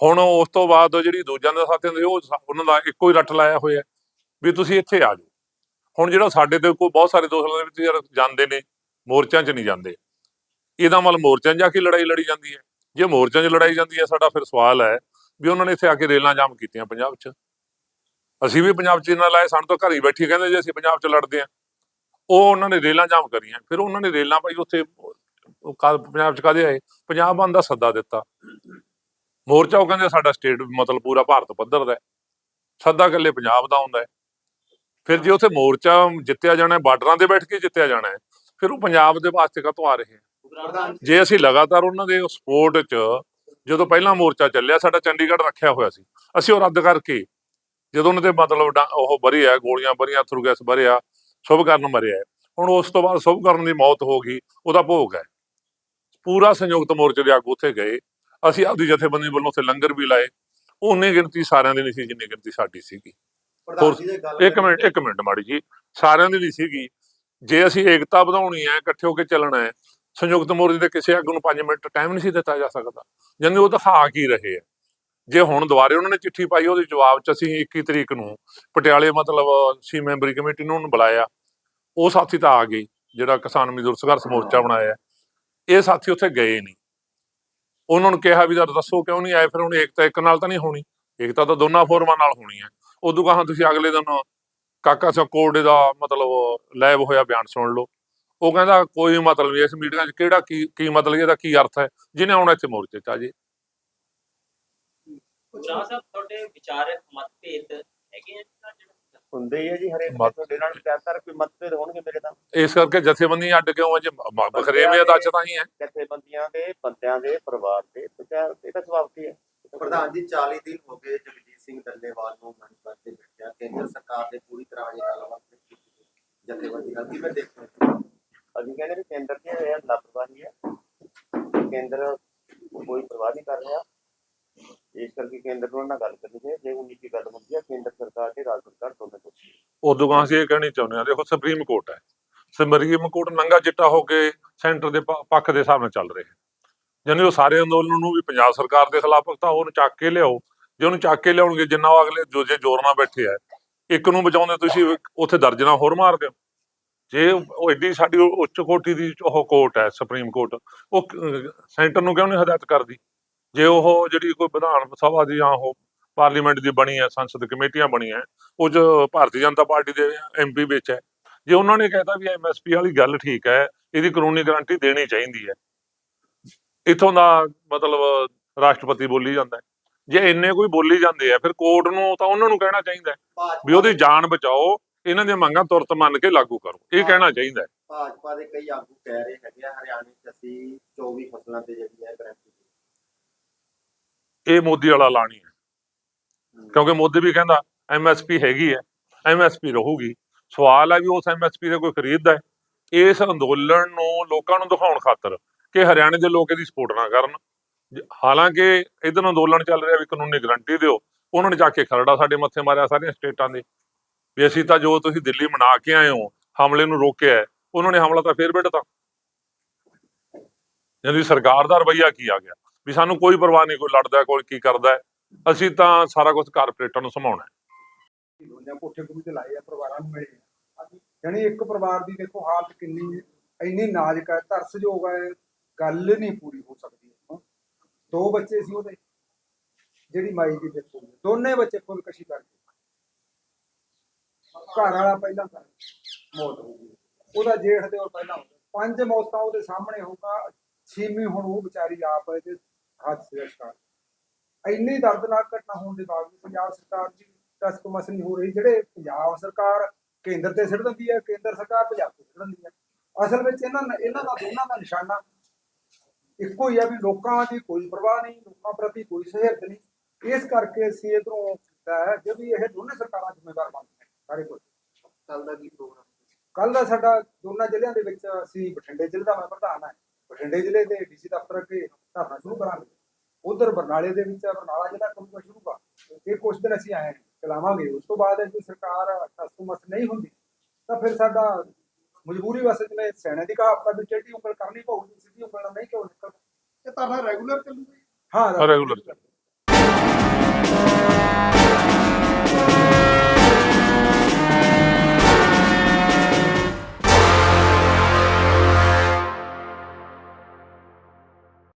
[SPEAKER 2] ਹੁਣ ਉਸ ਤੋਂ ਬਾਅਦ ਜਿਹੜੀ ਦੂਜਿਆਂ ਦੇ ਸਾਥੀਆਂ ਦੇ, ਉਹ ਉਹਨਾਂ ਦਾ ਇੱਕੋ ਹੀ ਰੱਟ ਲਾਇਆ ਹੋਇਆ ਵੀ ਤੁਸੀਂ ਇੱਥੇ ਆ ਜਾਓ। ਹੁਣ ਜਿਹੜਾ ਸਾਡੇ ਤੇ ਕੋਈ ਬਹੁਤ ਸਾਰੇ ਦੋਸਤਾਂ ਦੇ ਵਿੱਚ ਯਾਰ, ਜਾਂਦੇ ਨੇ, ਮੋਰਚਿਆਂ 'ਚ ਨਹੀਂ ਜਾਂਦੇ। ਇਹਦਾ ਮਤਲਬ ਮੋਰਚਿਆਂ 'ਚ ਜਾ ਕੇ ਲੜਾਈ ਲੜੀ ਜਾਂਦੀ ਹੈ। ਜੇ ਮੋਰਚਿਆਂ 'ਚ ਲੜਾਈ ਜਾਂਦੀ ਹੈ, ਸਾਡਾ ਫਿਰ ਸਵਾਲ ਹੈ ਵੀ ਉਹਨਾਂ ਨੇ ਇੱਥੇ ਆ ਕੇ ਰੇਲਾਂ ਜਾਮ ਕੀਤੀਆਂ ਪੰਜਾਬ 'ਚ। ਅਸੀਂ ਵੀ ਪੰਜਾਬ 'ਚ ਇਹਨਾਂ ਲਾਏ, ਸਾਨੂੰ ਤਾਂ ਘਰ ਹੀ ਬੈਠੀ ਕਹਿੰਦੇ ਜੇ ਅਸੀਂ ਪੰਜਾਬ 'ਚ ਲੜਦੇ ਆ ਉਹ ਉਹਨਾਂ ਨੇ ਰੇਲਾਂ ਜਾਮ ਕਰੀਆਂ, ਫਿਰ ਉਹਨਾਂ ਨੇ ਰੇਲਾਂ ਭਾਈ ਉੱਥੇ, ਉਹ ਪੰਜਾਬ 'ਚ ਕਾਦੇ ਆਏ? ਪੰਜਾਬ ਬੰਦ ਦਾ ਸੱਦਾ ਦਿੱਤਾ। ਮੋਰਚਾ ਉਹ ਕਹਿੰਦੇ ਸਾਡਾ ਸਟੇਟ ਮਤਲਬ ਪੂਰਾ ਭਾਰਤ ਪੱਧਰ ਦਾ ਸੱਦਾ ਇਕੱਲੇ ਪੰਜਾਬ ਦਾ ਹੁੰਦਾ ਹੈ। ਫਿਰ ਜੇ ਉੱਥੇ ਮੋਰਚਾ ਜਿੱਤਿਆ ਜਾਣਾ ਬਾਰਡਰਾਂ ਤੇ ਬੈਠ ਕੇ ਜਿੱਤਿਆ ਜਾਣਾ ਹੈ, ਫਿਰ ਉਹ ਪੰਜਾਬ ਦੇ ਵਾਸਤੇ ਕਾਹਤੋਂ ਆ ਰਹੇ ਹੈ? ਜੇ। ਅਸੀਂ ਲਗਾਤਾਰ ਉਹਨਾਂ ਦੇ ਸਪੋਰਟ 'ਚ ਜਦੋਂ ਪਹਿਲਾ ਮੋਰਚਾ ਚੱਲਿਆ ਸਾਡਾ ਚੰਡੀਗੜ੍ਹ ਰੱਖਿਆ ਹੋਇਆ ਸੀ। ਅਸੀਂ ਉਹ ਰੱਦ ਕਰਕੇ ਜਦੋਂ ਉਹਨਾਂ ਦੇ ਮਤਲਬ ਉਹ ਭਰਿਆ ਗੋਲੀਆਂ ਭਰੀਆਂ ਥਰੂ ਗੈਸ ਭਰਿਆ ਸ਼ੁਭਕਰਨ ਮਰਿਆ। ਹੁਣ ਉਸ ਤੋਂ ਬਾਅਦ ਸ਼ੁਭਕਰਨ ਦੀ ਮੌਤ ਹੋ ਗਈ ਉਹਦਾ ਭੋਗ ਹੈ। ਪੂਰਾ ਸੰਯੁਕਤ ਮੋਰਚੇ ਦੇ ਆਗੂ ਉੱਥੇ ਗਏ। ਅਸੀਂ ਆਪਦੀ ਜਥੇਬੰਦੀ ਵੱਲੋਂ ਉੱਥੇ ਲੰਗਰ ਵੀ ਲਾਏ। ਉਹਨੇ ਗਿਣਤੀ ਸਾਰਿਆਂ ਦੀ ਨਹੀਂ ਸੀ ਜਿੰਨੀ ਗਿਣਤੀ ਸਾਡੀ ਸੀਗੀ। ਇੱਕ ਮਿੰਟ ਇੱਕ ਮਿੰਟ ਮਾੜੀ ਜੀ। ਸਾਰਿਆਂ ਦੀ ਨਹੀਂ ਸੀਗੀ। ਜੇ ਅਸੀਂ ਏਕਤਾ ਵਧਾਉਣੀ ਹੈ ਇਕੱਠੇ ਹੋ ਕੇ ਚੱਲਣਾ ਹੈ ਸੰਯੁਕਤ ਮੋਰਚੇ ਦੇ ਕਿਸੇ ਆਗੂ ਨੂੰ 5 ਮਿੰਟ ਟਾਈਮ ਨਹੀਂ ਸੀ ਦਿੱਤਾ ਜਾ ਸਕਦਾ। ਜਾਨੀ ਉਹ ਦਿਖਾ ਕੀ ਰਹੇ ਆ। ਜੇ ਹੁਣ ਦੁਬਾਰੇ ਉਹਨਾਂ ਨੇ ਚਿੱਠੀ ਪਾਈ, ਉਹਦੇ ਜਵਾਬ 'ਚ ਅਸੀਂ 21 ਤਰੀਕ ਨੂੰ ਪਟਿਆਲੇ ਮਤਲਬ ਸੀ ਮੈਂਬਰੀ ਕਮੇਟੀ ਨੂੰ ਉਹਨੂੰ ਬੁਲਾਇਆ। ਉਹ ਸਾਥੀ ਤਾਂ ਆ ਗਏ, ਜਿਹੜਾ ਕਿਸਾਨ ਮਜ਼ਦੂਰ ਸੰਘਰਸ਼ ਮੋਰਚਾ ਬਣਾਇਆ। ਇਹ ਸਾਥੀ ਉੱਥੇ ਗਏ ਨਹੀਂ। ਉਹਨਾਂ ਨੂੰ ਕਿਹਾ ਵੀ ਜਦ ਦੱਸੋ ਕਿਉਂ ਨਹੀਂ ਆਏ? ਫਿਰ ਹੁਣ ਏਕਤਾ ਇੱਕ ਨਾਲ ਤਾਂ ਨਹੀਂ ਹੋਣੀ। ਏਕਤਾ ਤਾਂ ਦੋਨਾਂ ਫੋਰਮਾਂ ਨਾਲ ਹੋਣੀ ਹੈ ਉਦੋਂ ਕਹਾਂ ਤੁਸੀਂ ਅਗਲੇ ਦਿਨ ਕਾਕਾ ਸਿੰਘ ਕੋਰਡੇ ਦਾ ਮਤਲਬ ਲੈਬ ਹੋਇਆ, ਬਿਆਨ ਸੁਣ ਲਓ। ਉਹ ਕਹਿੰਦਾ ਕੋਈ ਮਤਲਬ ਨਹੀਂ ਇਸ ਮੀਟਿੰਗਾਂ 'ਚ ਕਿਹੜਾ ਕੀ ਕੀ ਮਤਲਬ ਇਹਦਾ ਕੀ ਅਰਥ ਹੈ? ਜਿਹਨੇ ਆਉਣਾ ਇੱਥੇ ਮੋਰਚੇ 'ਚ ਆ ਜੇ।
[SPEAKER 7] ਸ਼ਾਹ ਸਾਹਿਬ ਤੁਹਾਡੇ ਵਿਚਾਰਕ ਮਤਭੇਦ ਹੈਗੇ ਆ ਜਿਹੜਾ ਜਿਹੜਾ
[SPEAKER 1] ਹੁੰਦੇ ਹੀ ਹੈ ਜੀ ਹਰੇਕ ਦੇ
[SPEAKER 2] ਮਤ-
[SPEAKER 1] ਤੁਹਾਡੇ ਨਾਲ ਜ਼ਿਆਦਾਤਰ ਕੋਈ ਮਤਭੇਦ ਹੋਣਗੇ ਮੇਰੇ ਤਾਂ।
[SPEAKER 2] ਇਸ ਕਰਕੇ ਜਥੇਬੰਦੀਆਂ ਅੱਡ ਕਿਉਂ ਅਜੇ ਬਖਰੇਵੇਂ ਦਾ ਤਾਂ ਹੀ ਹੈ।
[SPEAKER 1] ਜਥੇਬੰਦੀਆਂ ਦੇ ਬੰਦਿਆਂ ਦੇ ਪਰਿਵਾਰ ਦੇ ਵਿਚਾਰ ਇਹਦਾ ਸੁਭਾਅ ਕੀ ਹੈ?
[SPEAKER 6] ਪ੍ਰਧਾਨ ਜੀ 40 ਦਿਨ ਹੋ ਗਏ ਜਗਜੀਤ ਸਿੰਘ ਡੱਲੇਵਾਲ ਨੂੰ ਮੰਚ ਪਰ ਤੇ ਬੈਠਿਆ। ਕੇਂਦਰ ਸਰਕਾਰ ਨੇ ਪੂਰੀ ਤਰ੍ਹਾਂ ਇਹ ਗੱਲਬਾਤ ਕੀਤੀ। ਜਥੇਬੰਦੀ ਨਾਲ ਕਿਵੇਂ ਦੇਖਦੇ ਹੋ
[SPEAKER 1] ਅਸੀਂ ਕਹਿੰਦੇ ਵੀ ਕੇਂਦਰ ਦੀ ਇਹ ਲਾਪਰਵਾਹੀ ਹੈ। ਕੇਂਦਰ ਕੋਈ ਪਰਵਾਹ ਨਹੀਂ ਕਰ ਰਿਹਾ। ਇਸ ਕਰਕੇ ਕੇਂਦਰ ਨੂੰ ਨਾਲ ਗੱਲ ਕਰਨੀ ਚਾਹੀਦੀ ਜੇ ਉਨੀ ਕੀ ਗੱਲ ਹੁੰਦੀ ਹੈ, ਕੇਂਦਰ ਸਰਕਾਰ ਤੇ ਰਾਜ ਸਰਕਾਰ ਦੋਨੇ ਤੋਂ
[SPEAKER 2] ਉਦੋਂ ਗਾਂ ਅਸੀਂ ਇਹ ਕਹਿਣੀ ਚਾਹੁੰਦੇ ਹਾਂ, ਦੇਖੋ ਸੁਪਰੀਮ ਕੋਰਟ ਹੈ। ਸੁਪਰੀਮ ਕੋਰਟ ਨੰਗਾ ਚਿੱਟਾ ਹੋ ਕੇ ਸੈਂਟਰ ਦੇ ਪੱਖ ਦੇ ਹਿਸਾਬ ਨਾਲ ਚੱਲ ਰਿਹਾ ਹੈ। ਜਾਨੀ ਉਹ ਸਾਰੇ ਅੰਦੋਲਨ ਨੂੰ ਵੀ ਪੰਜਾਬ ਸਰਕਾਰ ਦੇ ਖਿਲਾਫ ਤਾਂ ਉਹਨੂੰ ਚੱਕ ਕੇ ਲਿਆਓ। ਜੇ ਉਹਨੂੰ ਚੱਕ ਕੇ ਲਿਆਉਣਗੇ, ਜਿੰਨਾ ਉਹ ਅਗਲੇ ਜੋ ਜੇ ਜ਼ੋਰ ਨਾਲ ਬੈਠੇ ਆ, ਇੱਕ ਨੂੰ ਬਚਾਉਂਦੇ ਤੁਸੀਂ ਉੱਥੇ ਦਰਜਨਾ ਹੋਰ ਮਾਰ ਦਿਓ। ਜੇ ਉਹ ਐਡੀ ਸਾਡੀ ਉੱਚ ਕੋਟੀ ਦੀ ਉਹ ਕੋਰਟ ਹੈ, ਸੁਪਰੀਮ ਕੋਰਟ, ਉਹ ਸੈਂਟਰ ਨੂੰ ਕਿਉਂ ਨਹੀਂ ਹਦਾਇਤ ਕਰਦੀ? ਜੇ ਉਹ ਜਿਹੜੀ ਕੋਈ ਵਿਧਾਨ ਸਭਾ ਦੀ ਜਾਂ ਉਹ ਪਾਰਲੀਮੈਂਟ ਦੀ ਬਣੀ ਹੈ, ਸੰਸਦ ਕਮੇਟੀਆਂ ਬਣੀਆਂ ਉਹ 'ਚ ਭਾਰਤੀ ਜਨਤਾ ਪਾਰਟੀ ਦੇ ਐਮਪੀ ਵਿੱਚ ਹੈ, ਜੇ ਉਹਨਾਂ ਨੇ ਕਹਿਤਾ ਵੀ ਐਮਐਸਪੀ ਵਾਲੀ ਗੱਲ ਠੀਕ ਹੈ, ਇਹਦੀ ਕਾਨੂੰਨੀ ਗਾਰੰਟੀ ਦੇਣੀ ਚਾਹੀਦੀ ਹੈ, ਇਥੋਂ ਦਾ ਮਤਲਬ ਰਾਸ਼ਟਰਪਤੀ ਬੋਲੀ ਜਾਂਦਾ ਜੇ ਇੰਨੇ ਕੋਈ ਬੋਲੀ ਜਾਂਦੇ ਆ ਫਿਰ ਕੋਰਟ ਨੂੰ ਤਾਂ ਉਹਨਾਂ ਨੂੰ ਕਹਿਣਾ ਚਾਹੀਦਾ ਵੀ ਉਹਦੀ ਜਾਨ ਬਚਾਓ ਇਹਨਾਂ ਦੀਆਂ ਮੰਗਾਂ ਤੁਰਤ ਮੰਨ ਕੇ ਲਾਗੂ ਕਰੋ। ਇਹ ਕਹਿਣਾ ਚਾਹੀਦਾ ਹੈ।
[SPEAKER 6] ਭਾਜਪਾ ਦੇ ਕਈ ਆਗੂ ਕਹਿ ਰਹੇ ਹੈਗੇ ਆ ਹਰਿਆਣੇ 'ਚ ਅਸੀਂ 24 ਫਸਲਾਂ ਤੇ ਜਿਹੜੀ ਹੈ ਗਰੰਟੀ
[SPEAKER 2] ਇਹ ਮੋਦੀ ਵਾਲਾ ਲਾਣੀ ਹੈ। ਕਿਉਂਕਿ ਮੋਦੀ ਵੀ ਕਹਿੰਦਾ ਐਮਐਸਪੀ ਹੈਗੀ ਹੈ ਐਮਐਸਪੀ ਰਹੂਗੀ। ਸਵਾਲ ਹੈ ਵੀ ਉਸ ਐਮਐਸਪੀ ਦੇ ਕੋਈ ਖਰੀਦਦਾ ਹੈ। ਇਸ ਅੰਦੋਲਨ ਨੂੰ ਲੋਕਾਂ ਨੂੰ ਦਿਖਾਉਣ ਖਾਤਰ ਕਿ ਹਰਿਆਣੇ ਦੇ ਲੋਕ ਇਹਦੀ ਸਪੋਰਟ ਨਾ ਕਰਨ। ਹਾਲਾਂਕਿ ਇਧਰ ਅੰਦੋਲਨ ਚੱਲ ਰਿਹਾ ਵੀ ਕਾਨੂੰਨੀ ਗਰੰਟੀ ਦਿਓ। ਉਹਨਾਂ ਨੇ ਜਾ ਕੇ ਖਰੜਾ ਸਾਡੇ ਮੱਥੇ ਮਾਰਿਆ ਸਾਰੀਆਂ ਸਟੇਟਾਂ ਦੇ। ਵੀ ਅਸੀਂ ਤਾਂ ਜੋ ਤੁਸੀਂ ਦਿੱਲੀ ਮਨਾ ਕੇ ਆਏ ਹੋ, ਹਮਲੇ ਨੂੰ ਰੋਕਿਆ ਉਹਨਾਂ ਨੇ ਹਮਲਾ ਤਾਂ ਫੇਰ ਬਿੜਤਾ ਯਾਨੀ ਸਰਕਾਰ ਦਾ ਰਵੱਈਆ ਕੀ ਆ ਗਿਆ? ਵੀ ਸਾਨੂੰ ਕੋਈ ਪਰਵਾਹ ਨਹੀਂ, ਕੋਈ ਲੜਦਾ, ਕੋਈ ਕੀ ਕਰਦਾ ਅਸੀਂ ਤਾਂ ਸਾਰਾ ਕੁਝ ਕਾਰਪੋਰੇਟਾਂ ਨੂੰ ਸੰਭਾਉਣਾ ਹੈ।
[SPEAKER 8] ਜਾਂ ਕੋਠੇ ਕੁੜੀ ਲਾਏ ਆ, ਪਰਿਵਾਰਾਂ ਨੂੰ ਮਿਲੇ ਯਾਨੀ ਇੱਕ ਪਰਿਵਾਰ ਦੀ ਦੇਖੋ ਹਾਲਤ ਕਿੰਨੀ ਇੰਨੀ ਨਾਜ਼ੁਕ ਹੈ, ਤਰਸਯੋਗ ਹੈ, ਗੱਲ ਨਹੀਂ ਪੂਰੀ ਹੋ ਸਕਦੀ ਦੋ ਬੱਚੇ ਸੀ ਉਹਦੇ, ਜਿਹੜੀ ਮਾਈ ਦੀ ਡੈਥ ਦੋਨੇ ਬੱਚੇ ਖੁਦਕਸ਼ੀ ਕਰ ਗਏ ਘਰ ਵਾਲਾ ਪਹਿਲਾਂ ਕਰ ਮੌਤ ਹੋ ਗਈ। ਉਹਦਾ ਜੇਠ ਦੇ ਉਹ ਪਹਿਲਾਂ ਹੋ ਗਿਆ ਪੰਜ ਮੌਤਾਂ ਉਹਦੇ ਸਾਹਮਣੇ ਹੋਊਗਾ। ਛੇਵੀਂ ਹੁਣ ਉਹ ਵਿਚਾਰੀ ਆਪ ਹੈ ਹਾਦਸੇ ਦਾ ਸ਼ਿਕਾਰ ਇੰਨੀ ਦਰਦਨਾਕ ਘਟਨਾ ਹੋਣ ਦੇ ਬਾਵਜੂਦ ਪੰਜਾਬ ਸਰਕਾਰ ਦੀ ਤਸਕਮਸ ਨਹੀਂ ਹੋ ਰਹੀ। ਜਿਹੜੇ ਪੰਜਾਬ ਸਰਕਾਰ ਕੇਂਦਰ ਤੇ ਸਿੱਟ ਦਿੰਦੀ ਹੈ, ਕੇਂਦਰ ਸਰਕਾਰ ਪੰਜਾਬ ਤੇ ਸਿੱਟ ਦਿੰਦੀ ਹੈ। ਅਸਲ ਵਿੱਚ ਇਹਨਾਂ ਇਹਨਾਂ ਦਾ ਦੋਨਾਂ ਦਾ ਨਿਸ਼ਾਨਾ ਇੱਕੋ ਹੀ ਆ ਵੀ ਲੋਕਾਂ ਦੀ ਕੋਈ ਪਰਵਾਹ ਨਹੀਂ, ਲੋਕਾਂ ਪ੍ਰਤੀ ਕੋਈ ਸਹਿਰਦ ਨਹੀਂ। ਇਸ ਕਰਕੇ ਅਸੀਂ ਇਧਰੋਂ ਕੀਤਾ ਹੈ ਜੇ ਵੀ ਇਹ ਦੋਨੇ ਸਰਕਾਰਾਂ ਜ਼ਿੰਮੇਵਾਰ ਬਣਦੀਆਂ ਸਾਰੇ ਕੁਝ
[SPEAKER 6] ਕੱਲ ਦਾ ਕੀ ਪ੍ਰੋਗਰਾਮ
[SPEAKER 8] ਕੱਲ ਦਾ ਸਾਡਾ ਦੋਨਾਂ ਜ਼ਿਲ੍ਹਿਆਂ ਦੇ ਵਿੱਚ ਅਸੀਂ ਬਠਿੰਡੇ ਜ਼ਿਲ੍ਹੇ ਦਾ ਮੈਂ ਪ੍ਰਧਾਨ ਹਾਂ। ਬਠਿੰਡੇ ਜ਼ਿਲ੍ਹੇ ਦੇ ਡੀਸੀ ਦਫ਼ਤਰ ਅੱਗੇ ਧਰਨਾ ਸ਼ੁਰੂ ਕਰਾਂਗੇ। ਉਧਰ ਬਰਨਾਲੇ ਦੇ ਵਿੱਚ ਬਰਨਾਲਾ ਜ਼ਿਲ੍ਹਾ ਕਰੂਗਾ ਸ਼ੁਰੂ ਕਰ ਇਹ ਕੁਝ ਦਿਨ ਅਸੀਂ ਆਏ ਹਾਂ, ਚਲਾਵਾਂਗੇ। ਉਸ ਤੋਂ ਬਾਅਦ ਜੇ ਸਰਕਾਰ ਤਸਮਸ ਨਹੀਂ ਹੁੰਦੀ ਤਾਂ ਫਿਰ ਸਾਡਾ ਮਜਬੂਰੀ ਵਾਸਤੇ ਜਿਵੇਂ ਸੈਨਾ ਦੀ ਕਹਾਵਤ ਆ ਵੀ ਟੇਢੀ ਉਂਗਲ ਕਰਨੀ ਪਊਗੀ ਸਿੱਧੀ ਉਂਗਲ ਨਾਲ ਨਹੀਂ ਕਿਉਂ ਨਿਕਲਦਾ
[SPEAKER 5] ਇਹ ਧਰਨਾ ਰੈਗੂਲਰ ਚੱਲੂਗਾ?
[SPEAKER 8] ਹਾਂ
[SPEAKER 2] ਰੈਗੂਲਰ